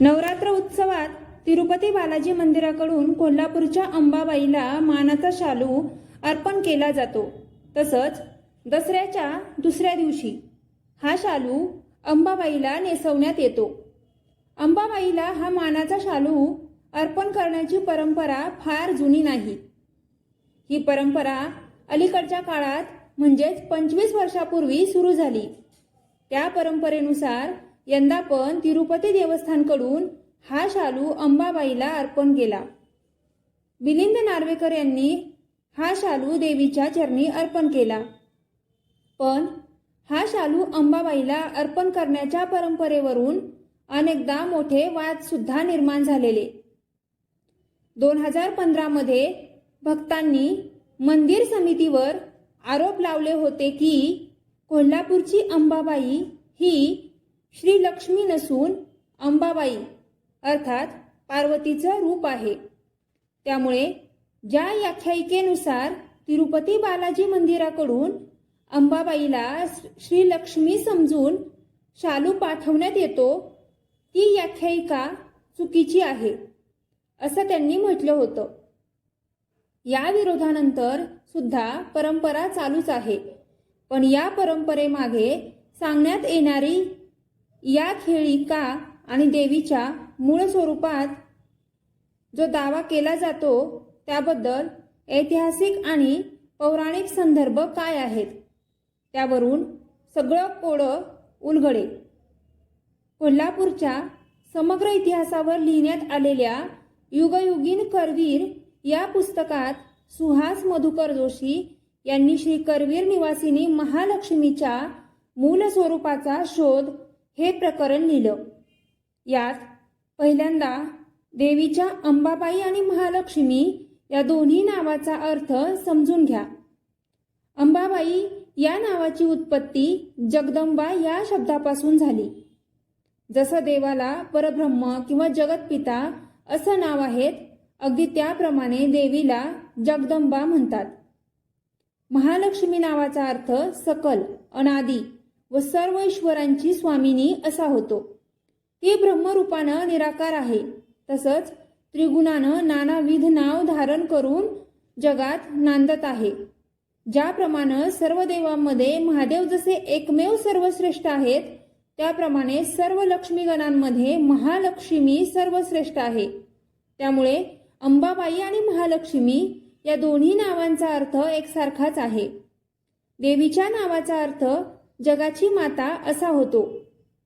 नवरात्र उत्सवात तिरुपती बालाजी मंदिराकडून कोल्हापूरच्या अंबाबाईला मानाचा शालू अर्पण केला जातो. तसंच दसऱ्याच्या दुसऱ्या दिवशी हा शालू अंबाबाईला नेसवण्यात येतो. अंबाबाईला हा मानाचा शालू अर्पण करण्याची परंपरा फार जुनी नाही. ही परंपरा अलीकडच्या काळात म्हणजेच पंचवीस वर्षापूर्वी सुरू झाली. त्या परंपरेनुसार यंदा पण तिरुपती देवस्थानकडून हा शालू अंबाबाईला अर्पण केला मिलिंद नार्वेकर यांनी हा शालू देवीच्या चरणी अर्पण केला. पण हा शालू अंबाबाईला अर्पण करण्याच्या परंपरेवरून अनेकदा मोठे वाद सुद्धा निर्माण झालेले. दोन हजार पंधरामध्ये भक्तांनी मंदिर समितीवर आरोप लावले होते की कोल्हापूरची अंबाबाई ही श्री लक्ष्मी नसून अंबाबाई अर्थात पार्वतीचं रूप आहे. त्यामुळे ज्या याख्यायिकेनुसार तिरुपती बालाजी मंदिराकडून अंबाबाईला श्री लक्ष्मी समजून शालू पाठवण्यात येतो ती याख्यायिका चुकीची आहे असं त्यांनी म्हटलं होतं. या विरोधानंतर सुद्धा परंपरा चालूच आहे. पण या परंपरेमागे सांगण्यात येणारी या खेळी का आणि देवीच्या मूळ स्वरूपात जो दावा केला जातो त्याबद्दल ऐतिहासिक आणि पौराणिक संदर्भ काय आहेत? त्यावरून सगळं कोडं उलगडे. कोल्हापूरच्या समग्र इतिहासावर लिहिण्यात आलेल्या युगयुगीन करवीर या पुस्तकात सुहास मधुकर जोशी यांनी श्री करवीर निवासिनी महालक्ष्मीच्या मूल स्वरूपाचा शोध हे प्रकरण लिहिलं. यात पहिल्यांदा देवीच्या अंबाबाई आणि महालक्ष्मी या दोन्ही नावाचा अर्थ समजून घ्या. अंबाबाई या नावाची उत्पत्ती जगदंबा या शब्दापासून झाली. जसं देवाला परब्रह्म किंवा जगतपिता असं नाव आहेत अगदी त्याप्रमाणे देवीला जगदंबा म्हणतात. महालक्ष्मी नावाचा अर्थ सकल अनादी व सर्व ईश्वरांची स्वामिनी असा होतो. ती ब्रह्मरूपानं निराकार आहे. तसंच त्रिगुणानं नानाविध नाव धारण करून जगात नांदत आहे. ज्याप्रमाणे सर्व देवांमध्ये महादेव जसे एकमेव सर्वश्रेष्ठ आहेत त्याप्रमाणे सर्व लक्ष्मीगणांमध्ये महालक्ष्मी सर्वश्रेष्ठ आहे. त्यामुळे अंबाबाई आणि महालक्ष्मी या दोन्ही नावांचा अर्थ एकसारखाच आहे. देवीच्या नावाचा अर्थ जगाची माता असा होतो.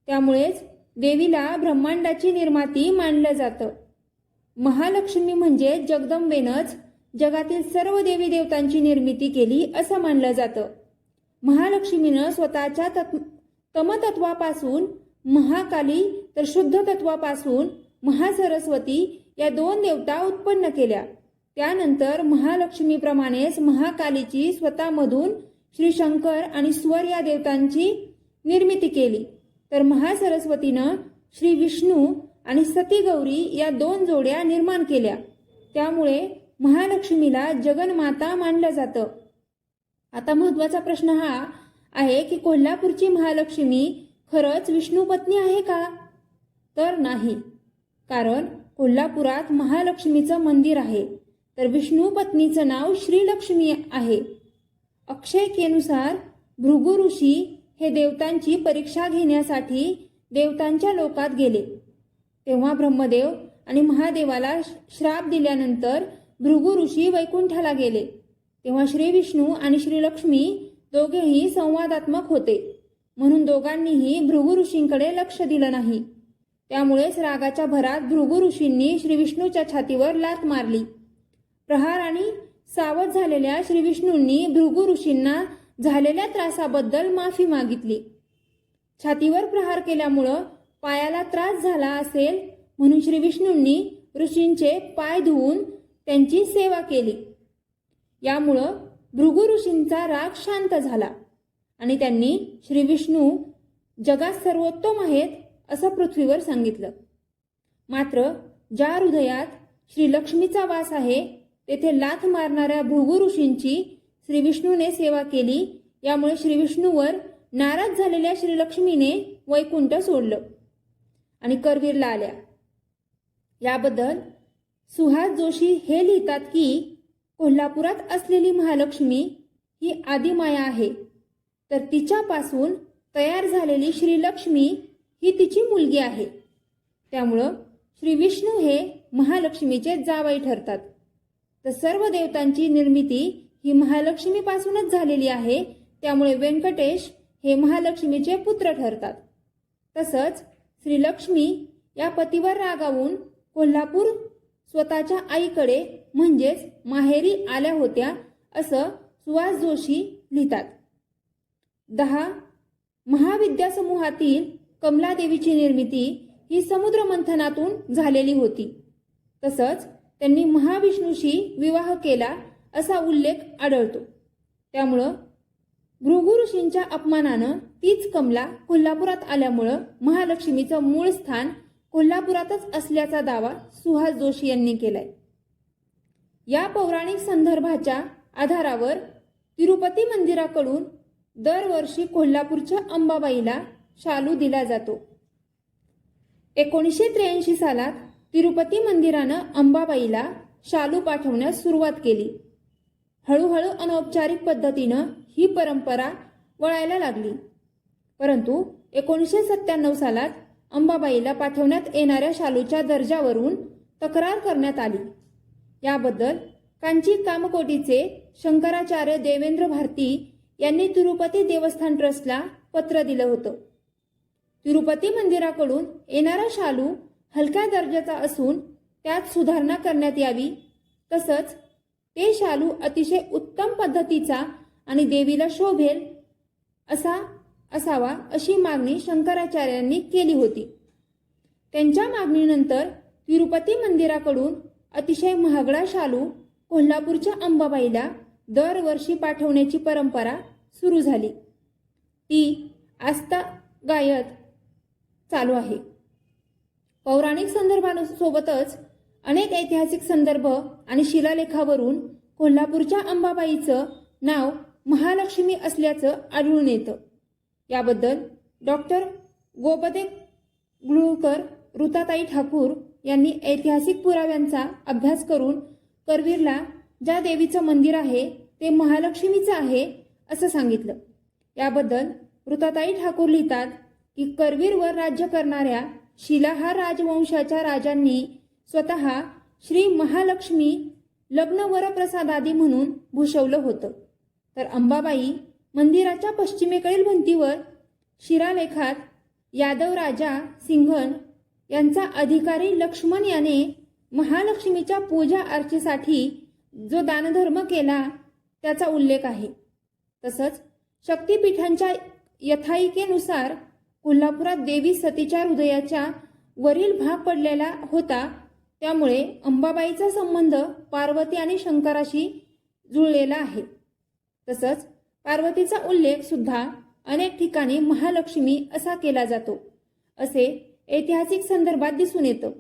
त्यामुळेच देवीला ब्रह्मांडाची निर्माती मानलं जातं. महालक्ष्मी म्हणजे जगदंबेनंच जगातील सर्व देवी देवतांची निर्मिती केली असं मानलं जातं. महालक्ष्मीनं स्वतःच्या तत् तमतत्वापासून महाकाली तर शुद्ध तत्वापासून महासरस्वती या दोन देवता उत्पन्न केल्या. त्यानंतर महालक्ष्मीप्रमाणेच महाकालीची स्वतःमधून श्री शंकर आणि स्वर या देवतांची निर्मिती केली. तर महासरस्वतीनं श्री विष्णू आणि सती गौरी या दोन जोड्या निर्माण केल्या. त्यामुळे महालक्ष्मीला जगन्माता मानलं जातं. आता महत्त्वाचा प्रश्न हा आहे की कोल्हापूरची महालक्ष्मी खरंच विष्णू पत्नी आहे का? तर नाही. कारण कोल्हापुरात महालक्ष्मीचं मंदिर आहे. तर विष्णू पत्नीचं नाव श्रीलक्ष्मी आहे. अक्षयकेनुसार भृगु ऋषी हे देवतांची परीक्षा घेण्यासाठी देवतांच्या लोकात गेले. तेव्हा ब्रह्मदेव आणि महादेवाला श्राप दिल्यानंतर भृगु ऋषी वैकुंठाला गेले. तेव्हा श्री विष्णू आणि श्रीलक्ष्मी दोघेही संवादात्मक होते. म्हणून दोघांनीही भृगु ऋषींकडे लक्ष दिलं नाही. त्यामुळेच रागाच्या भरात भृगु ऋषींनी श्री विष्णूच्या छातीवर लात मारली. प्रहार आणि सावध झालेल्या श्रीविष्णूंनी भृगु ऋषींना झालेल्या त्रासाबद्दल माफी मागितली. छातीवर प्रहार केल्यामुळं पायाला त्रास झाला असेल म्हणून श्रीविष्णूंनी ऋषींचे पाय धुवून त्यांची सेवा केली. यामुळं भृगु ऋषींचा राग शांत झाला आणि त्यांनी श्रीविष्णू जगात सर्वोत्तम आहेत असं पृथ्वीवर सांगितलं. मात्र ज्या हृदयात श्रीलक्ष्मीचा वास आहे तेथे लाथ मारणाऱ्या भृगु ऋषींची श्री विष्णूने सेवा केली. यामुळे श्री विष्णूवर नाराज झालेल्या श्रीलक्ष्मीने वैकुंठ सोडलं आणि करवीरला आल्या. याबद्दल सुहास जोशी हे लिहितात की कोल्हापुरात असलेली महालक्ष्मी ही आदिमाया आहे. तर तिच्यापासून तयार झालेली श्रीलक्ष्मी ही तिची मुलगी आहे. त्यामुळं श्री विष्णू हे महालक्ष्मीचे जावई ठरतात. तर सर्व देवतांची निर्मिती ही महालक्ष्मीपासूनच झालेली आहे. त्यामुळे व्यंकटेश हे महालक्ष्मीचे पुत्र ठरतात. तसंच श्रीलक्ष्मी या पतीवर रागावून कोल्हापूर स्वतःच्या आईकडे म्हणजेच माहेरी आल्या होत्या असं सुहास जोशी लिहितात. दहा. महाविद्यासमूहातील कमलादेवीची निर्मिती ही समुद्र मंथनातून झालेली होती. तसंच त्यांनी महाविष्णूशी विवाह केला असा उल्लेख आढळतो. त्यामुळं भृगु ऋषींच्या अपमानानं तीच कमला कोल्हापुरात आल्यामुळं महालक्ष्मीचं मूळ स्थान कोल्हापुरातच असल्याचा दावा सुहास जोशी यांनी केलाय. या पौराणिक संदर्भाच्या आधारावर तिरुपती मंदिराकडून दरवर्षी कोल्हापूरच्या अंबाबाईला शालू दिला जातो. एकोणीसशे त्र्याऐंशी सालात तिरुपती मंदिरानं अंबाबाईला शालू पाठवण्यास सुरुवात केली. हळूहळू अनौपचारिक पद्धतीनं ही परंपरा वळायला लागली. परंतु एकोणीसशे सत्त्याण्णव सालात अंबाबाईला पाठवण्यात येणाऱ्या शालूच्या दर्जावरून तक्रार करण्यात आली. याबद्दल कांची कामकोटीचे शंकराचार्य देवेंद्र भारती यांनी तिरुपती देवस्थान ट्रस्टला पत्र दिलं होतं. तिरुपती मंदिराकडून येणारा शालू हलक्या दर्जाचा असून त्यात सुधारणा करण्यात यावी. तसंच ते शालू अतिशय उत्तम पद्धतीचा आणि देवीला शोभेल असा असावा अशी मागणी शंकराचार्यांनी केली होती. त्यांच्या मागणीनंतर तिरुपती मंदिराकडून अतिशय महागडा शालू कोल्हापूरच्या अंबाबाईला दरवर्षी पाठवण्याची परंपरा सुरू झाली. ती आस्था गायत चालू आहे. पौराणिक संदर्भांसोबतच अनेक ऐतिहासिक संदर्भ आणि शिलालेखावरून कोल्हापूरच्या अंबाबाईचं नाव महालक्ष्मी असल्याचं आढळून येतं. याबद्दल डॉक्टर गोपदे गुळकर ऋताताई ठाकूर यांनी ऐतिहासिक पुराव्यांचा अभ्यास करून करवीरला ज्या देवीचं मंदिर आहे ते महालक्ष्मीचं आहे असं सांगितलं. याबद्दल ऋताताई ठाकूर लिहितात की करवीरवर राज्य करणाऱ्या शिलाहार राजवंशाच्या राजांनी स्वतः श्री महालक्ष्मी लग्न वरप्रसादादी म्हणून भूषवलं होतं. तर अंबाबाई मंदिराच्या पश्चिमेकडील भिंतीवर शिरालेखात यादव राजा सिंघन यांचा अधिकारी लक्ष्मण याने महालक्ष्मीच्या पूजा अर्चेसाठी जो दानधर्म केला त्याचा उल्लेख आहे. तसंच शक्तिपीठांच्या यथायिकेनुसार कोल्हापुरात देवी सतीच्या हृदयाच्या वरील भाग पडलेला होता. त्यामुळे अंबाबाईचा संबंध पार्वती आणि शंकराशी जुळलेला आहे. तसंच पार्वतीचा उल्लेख सुद्धा अनेक ठिकाणी महालक्ष्मी असा केला जातो असे ऐतिहासिक संदर्भात दिसून येतं.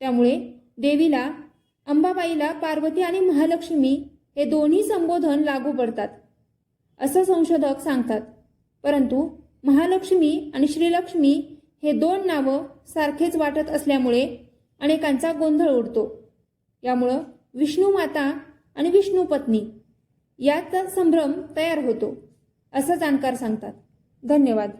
त्यामुळे देवीला अंबाबाईला पार्वती आणि महालक्ष्मी हे दोन्ही संबोधन लागू पडतात असं संशोधक सांगतात. परंतु महालक्ष्मी आणि श्रीलक्ष्मी हे दोन नावं सारखेच वाटत असल्यामुळे अनेकांचा गोंधळ उडतो. यामुळं विष्णू माता आणि विष्णू पत्नी याचा संभ्रम तयार होतो असं जाणकार सांगतात. धन्यवाद.